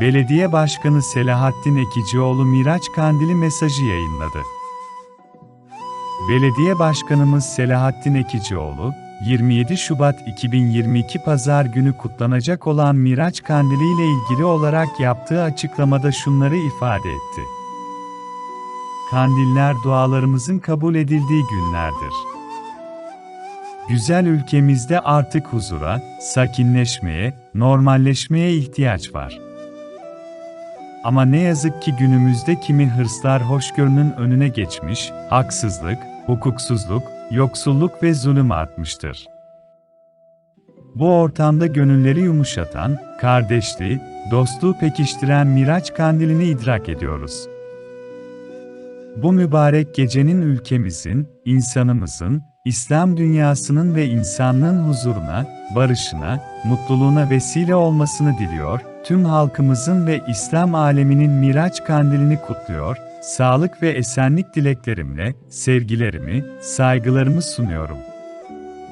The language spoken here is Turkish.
Belediye Başkanı Selahattin Ekicioğlu Miraç Kandili mesajı yayınladı. Belediye Başkanımız Selahattin Ekicioğlu, 27 Şubat 2022 Pazar günü kutlanacak olan Miraç Kandili ile ilgili olarak yaptığı açıklamada şunları ifade etti. Kandiller dualarımızın kabul edildiği günlerdir. Güzel ülkemizde artık huzura, sakinleşmeye, normalleşmeye ihtiyaç var. Ama ne yazık ki günümüzde kimi hırslar hoşgörünün önüne geçmiş, haksızlık, hukuksuzluk, yoksulluk ve zulüm artmıştır. Bu ortamda gönülleri yumuşatan, kardeşliği, dostluğu pekiştiren Miraç Kandili'ni idrak ediyoruz. Bu mübarek gecenin ülkemizin, insanımızın, İslam dünyasının ve insanlığın huzuruna, barışına, mutluluğuna vesile olmasını diliyor, tüm halkımızın ve İslam aleminin Miraç Kandilini kutluyor, sağlık ve esenlik dileklerimle, sevgilerimi, saygılarımı sunuyorum.